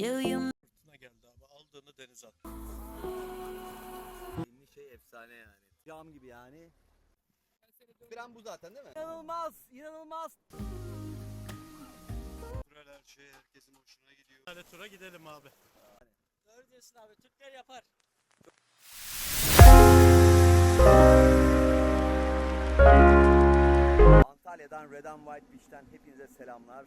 You Fırtına geldi abi. Aldığını denize attı. Ünlü şey efsane yani. Cam gibi yani. Fren bu zaten değil mi? İnanılmaz, inanılmaz. Her şey herkesin hoşuna gidiyor. Hadi tura gidelim abi. Doğru diyorsun abi. Türkler yapar. Antalya'dan Red and White Beach'ten hepinize selamlar.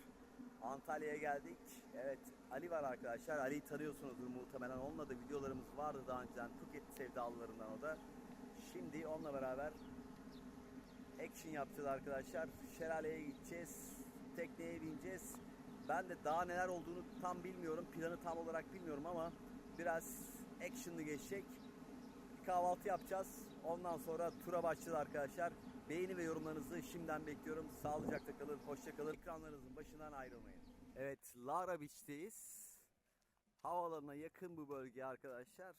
Antalya'ya geldik. Evet, Ali var arkadaşlar. Ali'yi tanıyorsunuzdur muhtemelen. Onunla da videolarımız vardı daha önceden. Phuket sevdalılarından o da. Şimdi onunla beraber action yapacağız arkadaşlar. Şelaleye gideceğiz. Tekneye bineceğiz. Ben de daha neler olduğunu tam bilmiyorum. Planı tam olarak bilmiyorum ama biraz actionlı geçecek. Bir kahvaltı yapacağız. Ondan sonra tura başlayacağız arkadaşlar. Beğeni ve yorumlarınızı şimdiden bekliyorum. Sağlıcakla kalın, hoşça kalın. Ekranlarınızın başından ayrılmayın. Evet, Lara Beach'teyiz. Havaalanına yakın bu bölge arkadaşlar.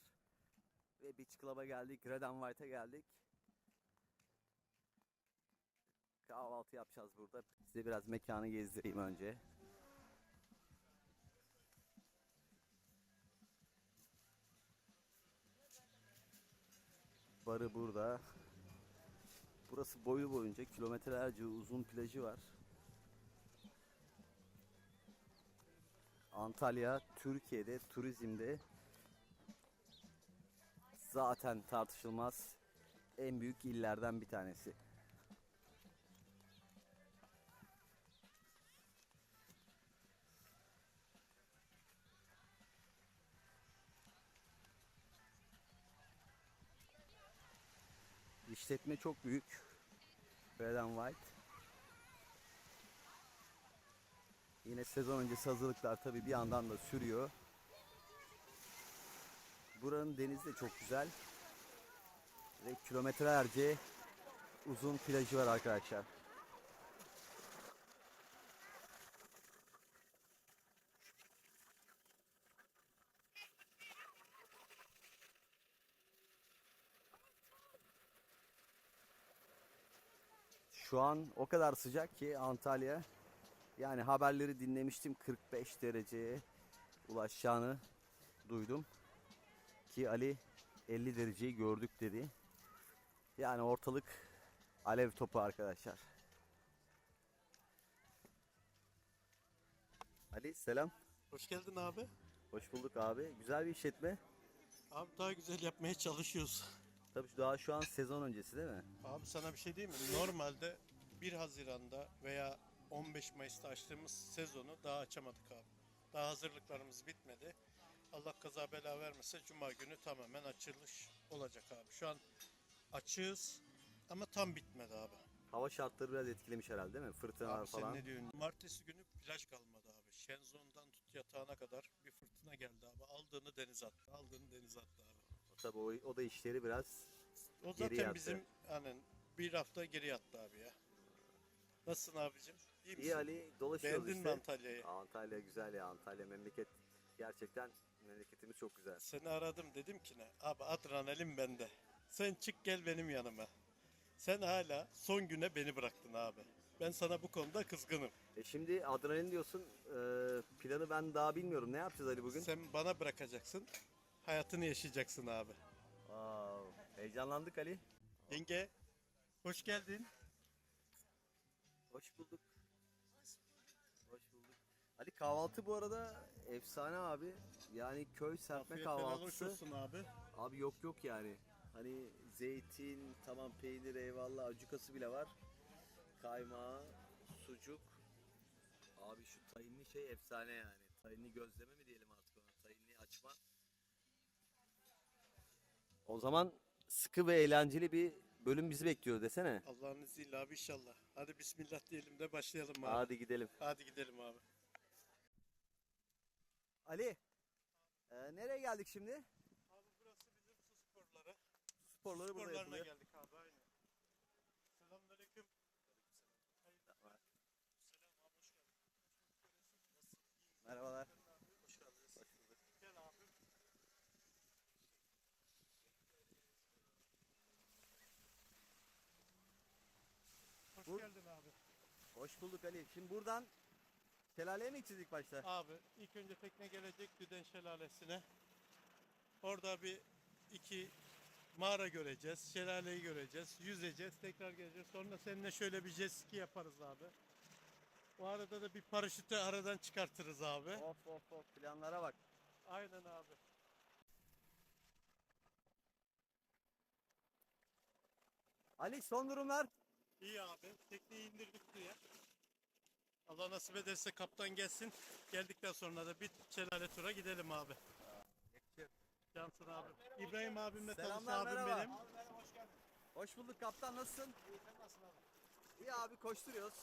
Ve Beach Club'a geldik. Red and White'a geldik. Kahvaltı yapacağız burada. Size biraz mekanı gezdireyim önce. Barı burada. Burası boyu boyunca kilometrelerce uzun plajı var. Antalya Türkiye'de turizmde zaten tartışılmaz en büyük illerden bir tanesi. İşletme çok büyük. Red and White. Yine sezon öncesi hazırlıklar tabi bir yandan da sürüyor. Buranın denizi de çok güzel. Ve kilometrelerce uzun plajı var arkadaşlar. Şu an o kadar sıcak ki Antalya. Yani haberleri dinlemiştim 45 dereceye ulaşacağını duydum. Ki Ali 50 dereceyi gördük dedi. Yani ortalık alev topu arkadaşlar. Ali selam. Hoş geldin abi. Hoş bulduk abi. Güzel bir işletme. Abi daha güzel yapmaya çalışıyoruz. Tabii daha şu an sezon öncesi değil mi? Abi sana bir şey diyeyim mi? Normalde 1 Haziran'da veya 15 Mayıs'ta açtığımız sezonu daha açamadık abi. Daha hazırlıklarımız bitmedi. Allah kaza bela vermese Cuma günü tamamen açılış olacak abi. Şu an açığız ama tam bitmedi abi. Hava şartları biraz etkilemiş herhalde değil mi? Fırtınalar Abi sen falan. ne diyorsun? Martesi günü plaj kalmadı abi. Shenzon'dan tut yatağına kadar bir fırtına geldi abi. Aldığını denize attı. Aldığını denize attı abi. Tabii o, o da işleri biraz O Geri zaten yattı. bizim hani bir hafta geri yattı abi ya. Nasılsın abicim? İyi misin? iyi Ali dolaşıyoruz Beğendin işte. mi Antalya'yı? Antalya güzel ya Antalya memleket gerçekten memleketimiz çok güzel. Seni aradım dedim ki ne? Abi adrenalin bende. Sen çık gel benim yanıma. Sen hala son güne beni bıraktın abi. Ben sana bu konuda kızgınım. E şimdi adrenalin diyorsun e, planı ben daha bilmiyorum ne yapacağız Ali bugün? Sen bana bırakacaksın. Hayatını yaşayacaksın abi. Wow, heyecanlandık Ali. Yenge hoş geldin. Hoş bulduk. Hoş bulduk. Ali kahvaltı bu arada efsane abi. Yani köy serpme Afiyet kahvaltısı. olsun abi. Abi yok yok yani. Hani zeytin, tamam peynir eyvallah acukası bile var. Kaymağı, sucuk. Abi şu tayinli şey efsane yani. Tayinli gözleme mi diyelim artık ona? Tayinli açma. O zaman sıkı ve eğlenceli bir bölüm bizi bekliyor desene. Allah'ın izniyle abi inşallah. Hadi bismillah diyelim de başlayalım abi. Hadi gidelim. Hadi gidelim abi. Ali, e, nereye geldik şimdi? Abi burası bizim su sporları. Sporları burada Sporlarına yapılıyor. geldik abi aynen. Selamünaleyküm. Selam abi hoş geldin. Merhabalar. Hoş geldiniz. Gel abi. Hoş Bu- bulduk Ali. Şimdi buradan Şelaleye mi gideceğiz ilk başta? Abi ilk önce tekne gelecek Düden Şelalesi'ne. Orada bir iki mağara göreceğiz. Şelaleyi göreceğiz. Yüzeceğiz. Tekrar geleceğiz. Sonra seninle şöyle bir jet ski yaparız abi. O arada da bir paraşütü aradan çıkartırız abi. Of of of planlara bak. Aynen abi. Ali son durumlar. İyi abi. Tekneyi indirdik suya. Allah nasip ederse kaptan gelsin. Geldikten sonra da bir şelale tura gidelim abi. Cansın abi. İbrahim abimle tanış Selamlar, abim merhaba. benim. Hoş bulduk kaptan nasılsın? İyi abi koşturuyoruz.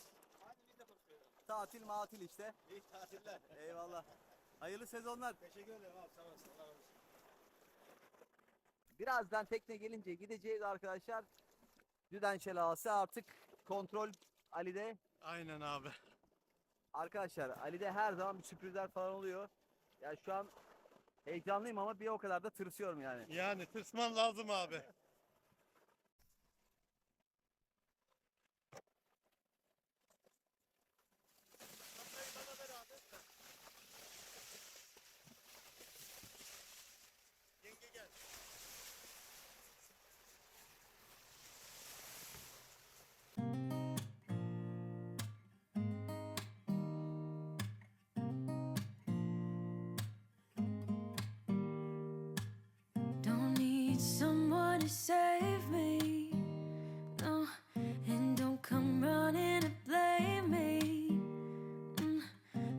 Tatil matil işte. İyi tatiller. Eyvallah. Hayırlı sezonlar. Teşekkür ederim abi. Sağ olasın. Allah razı olsun. Birazdan tekne gelince gideceğiz arkadaşlar. Düden Şelalesi artık kontrol Ali'de. Aynen abi. Arkadaşlar Ali'de her zaman bir sürprizler falan oluyor. Ya şu an heyecanlıyım ama bir o kadar da tırsıyorum yani. Yani tırsman lazım abi. Save me. No, and don't come running to blame me. Mm,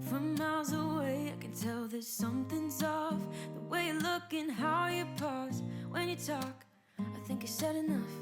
From miles away, I can tell that something's off. The way you look and how you pause when you talk. I think I said enough.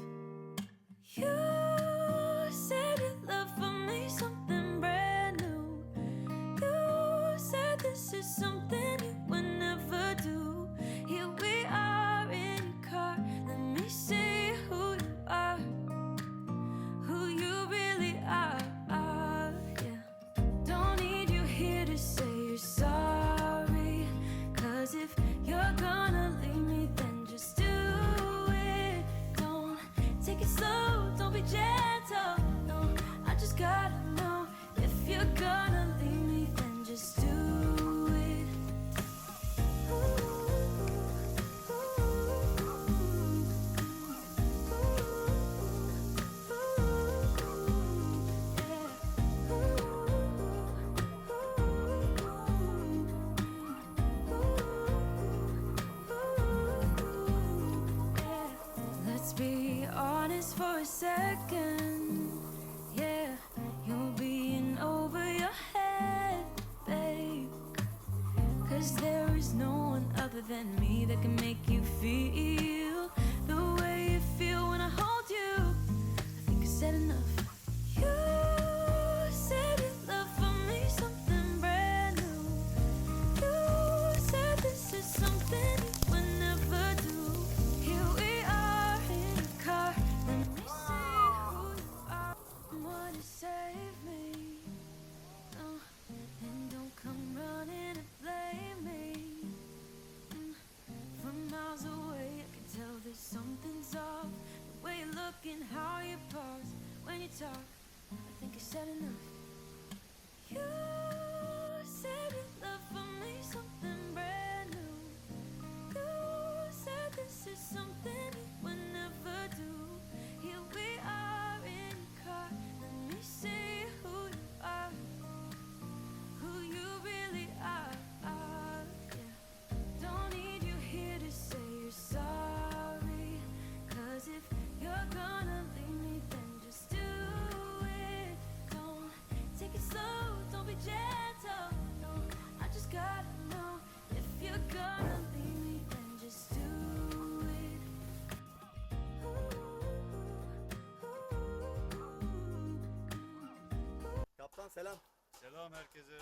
Selam. Selam herkese.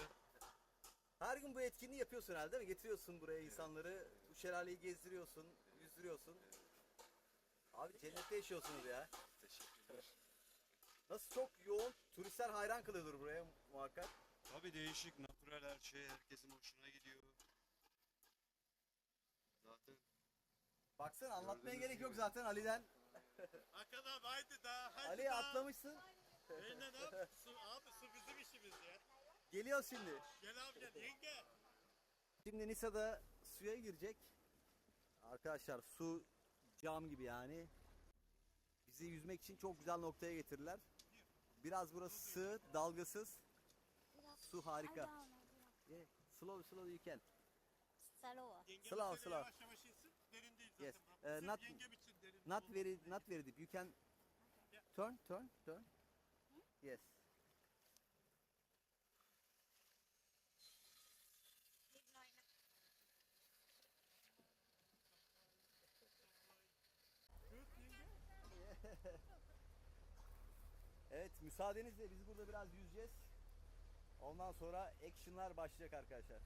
Her gün bu etkinliği yapıyorsun herhalde değil mi? Getiriyorsun buraya insanları. Bu şelaleyi gezdiriyorsun, yüzdürüyorsun. Abi cennette yaşıyorsunuz ya. Teşekkürler. Nasıl çok yoğun. Turistler hayran kalıyordur buraya muhakkak. Tabii değişik, natural her şey herkesin hoşuna gidiyor. Zaten Baksana anlatmaya Gördüğünüz gerek yok gibi. zaten Ali'den. Hakan abi haydi daha haydi Ali daha. atlamışsın. Aynen abi. Su, abi su bizim işimiz ya. Geliyor şimdi. Gel abi gel yenge. Şimdi Nisa'da suya girecek. Arkadaşlar su cam gibi yani. Bizi yüzmek için çok güzel noktaya getirdiler. Biraz burası sığ, dalgasız. Su harika. Yeah. Slow, slow you can. Slow. Yenge Slow, slow. Yavaş yavaş insin. Derin değil zaten. Yes. bro. Ee, not- yengem için derin Not very, not very deep. You can turn, turn, turn. Yes. Evet, müsaadenizle biz burada biraz yüzeceğiz. Ondan sonra action'lar başlayacak arkadaşlar.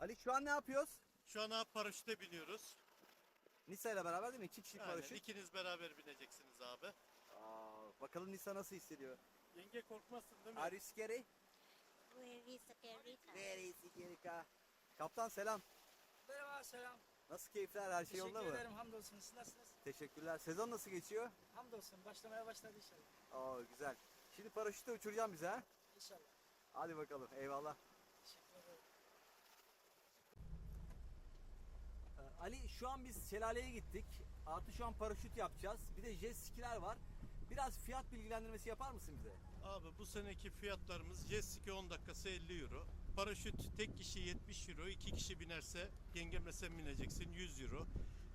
Ali şu an ne yapıyoruz? Şu an abi paraşüte biniyoruz. Nisa ile beraber değil mi? İki kişilik Aynen, paraşüt. ikiniz beraber bineceksiniz abi. Aa, bakalım Nisa nasıl hissediyor? Yenge korkmazsın değil mi? Are you scary? Very scary. Very scary ka. Kaptan selam. Merhaba selam. Nasıl keyifler? Her şey Teşekkür yolunda mı? ederim hamdolsun. Siz nasılsınız? Teşekkürler. Sezon nasıl geçiyor? Hamdolsun. Başlamaya başladı inşallah. Aa güzel. Şimdi paraşütle uçuracağım bize ha. İnşallah. Hadi bakalım. Eyvallah. Teşekkür ederim. Ee, Ali şu an biz şelaleye gittik. Artı şu an paraşüt yapacağız. Bir de jet skiler var. Biraz fiyat bilgilendirmesi yapar mısın bize? Abi bu seneki fiyatlarımız jet ski 10 dakikası 50 euro. Paraşüt tek kişi 70 euro. 2 kişi binerse yengemle sen bineceksin 100 euro.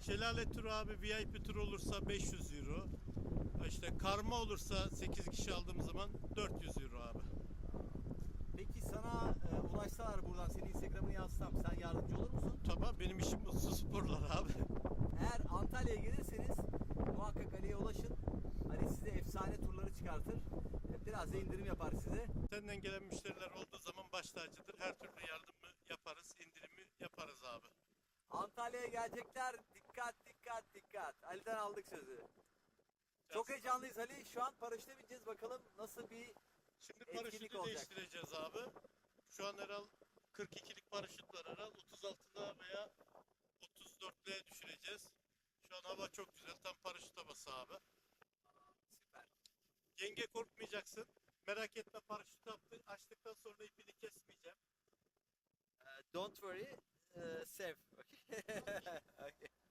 Şelale turu abi VIP tur olursa 500 euro. İşte karma olursa 8 kişi aldığımız zaman 400 euro abi. Ulaşsalar buradan senin Instagram'ını yazsam sen yardımcı olur musun? Tabii benim işim bu sporlar abi. Eğer Antalya'ya gelirseniz muhakkak Ali'ye ulaşın. Ali size efsane turları çıkartır. Biraz da indirim yapar size. Senden gelen müşteriler olduğu zaman baş tacıdır. Her türlü yardımı yaparız, indirimi yaparız abi. Antalya'ya gelecekler. Dikkat dikkat dikkat. Ali'den aldık sözü. Çok heyecanlıyız Ali. Şu an paraşüte bineceğiz. Bakalım nasıl bir... Şimdi paraşütü olacak. değiştireceğiz abi. Şu an herhal 42'lik paraşüt var herhal. 36'da veya 34'lüğe düşüreceğiz. Şu an hava çok güzel. Tam paraşüt havası abi. Süper. Yenge korkmayacaksın. Merak etme paraşütü yaptı. Açtıktan sonra ipini kesmeyeceğim. don't worry. safe. Okay.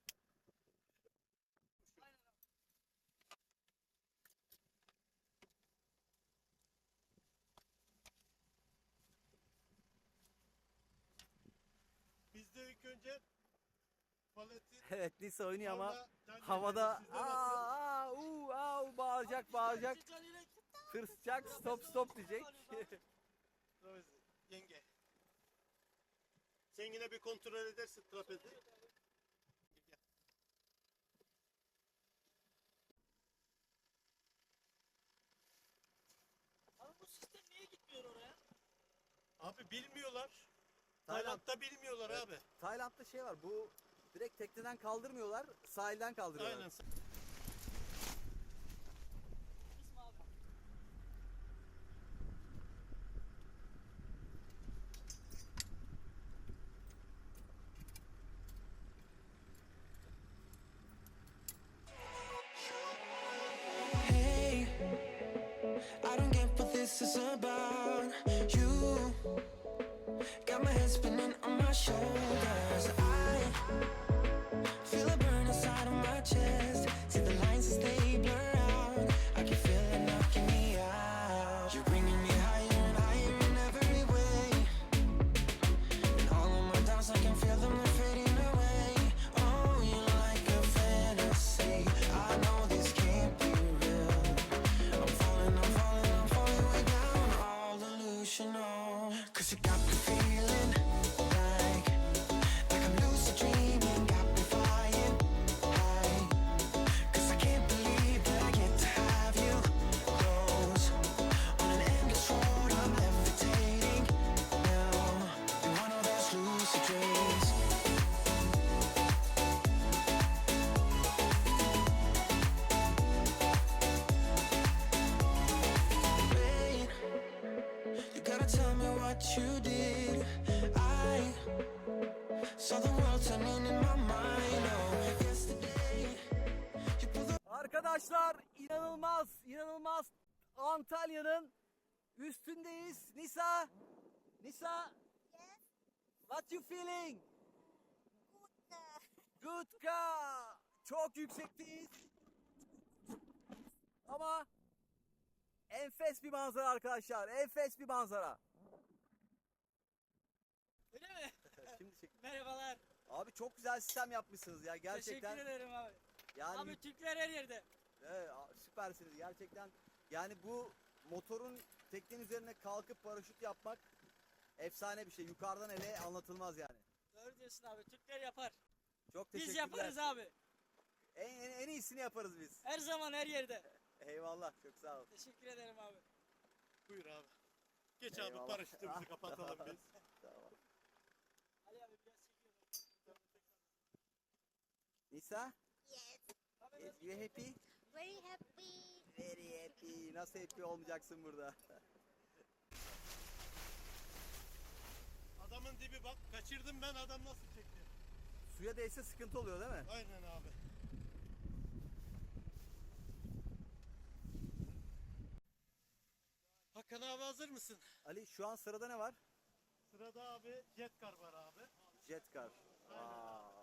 Biz de ilk önce Nisa oynuyor ama havada aa, uu, aa, bağıracak bağıracak. Tırsacak stop stop diyecek. Yenge. Sen yine bir kontrol edersin trapezi. Abi bu sistem niye gitmiyor oraya? Abi bilmiyorlar. Tayland- Tayland'da bilmiyorlar Evet. abi. Tayland'da şey var bu direkt tekneden kaldırmıyorlar sahilden kaldırıyorlar. Aynen. Arkadaşlar inanılmaz, inanılmaz Antalya'nın üstündeyiz. Nisa, Nisa, Yes. what you feeling? Good. Good. Çok yüksekteyiz. Ama enfes bir manzara arkadaşlar. Enfes bir manzara. Öyle mi? Merhabalar. Abi çok güzel sistem yapmışsınız ya gerçekten. Teşekkür ederim abi. Yani Abi Türkler her yerde. Evet, süpersiniz gerçekten. Yani bu motorun teknenin üzerine kalkıp paraşüt yapmak efsane bir şey. Yukarıdan hele anlatılmaz yani. Doğru diyorsun abi. Türkler yapar. Çok teşekkürler. Biz yaparız abi. En, en, en iyisini yaparız biz. Her zaman her yerde. Eyvallah çok sağ ol. Teşekkür ederim abi. Buyur abi. Geç Eyvallah. abi paraşütümüzü kapatalım biz. Tamam. Ali abi biraz çekiyorum. Nisa, Yes. yes, you happy? Very happy. Very happy. Nasıl happy olmayacaksın burada? Adamın dibi bak kaçırdım ben adam nasıl çekti. Suya değse sıkıntı oluyor değil mi? Aynen abi. Hakan abi hazır mısın? Ali şu an sırada ne var? Sırada abi jet car var abi. Jet car. Aa.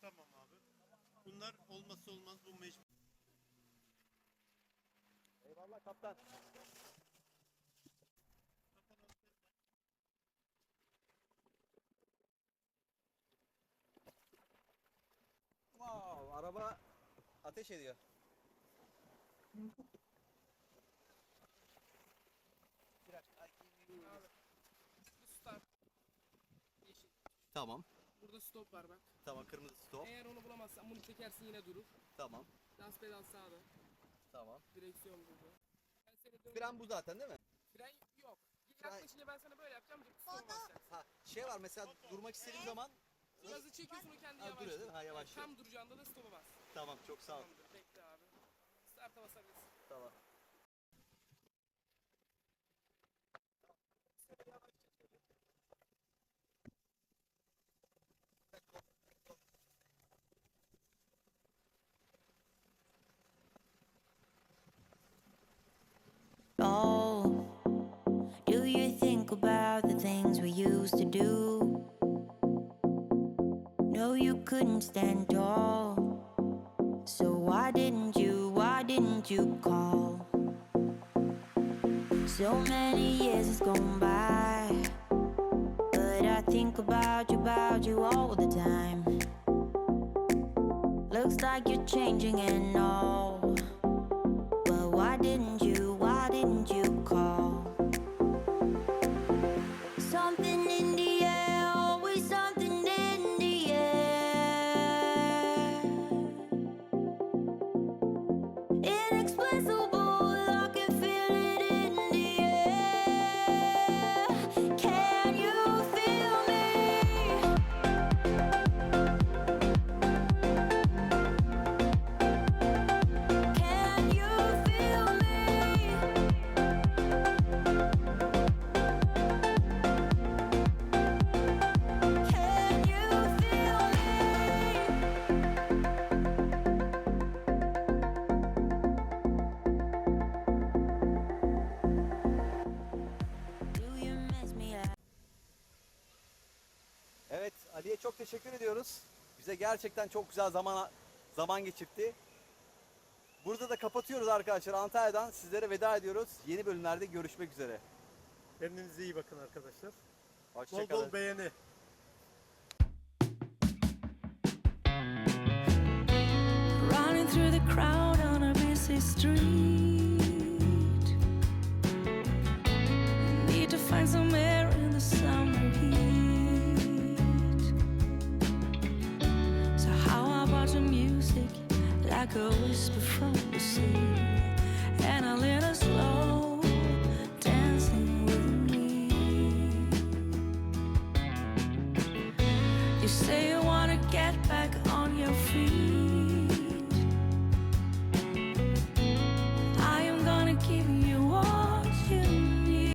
Tamam abi. Bunlar olmazsa olmaz bu mecbur. Eyvallah kaptan. Wow, araba ateş ediyor. Tamam. Burada stop var bak. Tamam kırmızı stop. Eğer onu bulamazsan bunu çekersin yine durur. Tamam. Gaz pedal sağda. Tamam. Direksiyon burada. Ben seni dön- Fren bu zaten değil mi? Fren yok. Fren- Yaklaşınca ben sana böyle yapacağım. Dur stop basacaksın. Ha şey var mesela durmak istediğim zaman Gazı çekiyorsun o kendi Ha, duruyor değil mi? Ha, yavaşlıyor. Tam duracağında da stop'a bas. tamam çok sağ ol. Tamamdır. Bekle abi. Start'a basabilirsin. Tamam. Couldn't stand tall. So why didn't you, why didn't you call? So many years has gone by. But I think about you, about you all the time. Looks like you're changing and all. But why didn't you, teşekkür ediyoruz. Bize gerçekten çok güzel zaman zaman geçirtti. Burada da kapatıyoruz arkadaşlar. Antalya'dan sizlere veda ediyoruz. Yeni bölümlerde görüşmek üzere. Kendinize iyi bakın arkadaşlar. Bol Hoşçakalın. bol beğeni. Running through the crowd on a busy street. Like a whisper from the sea,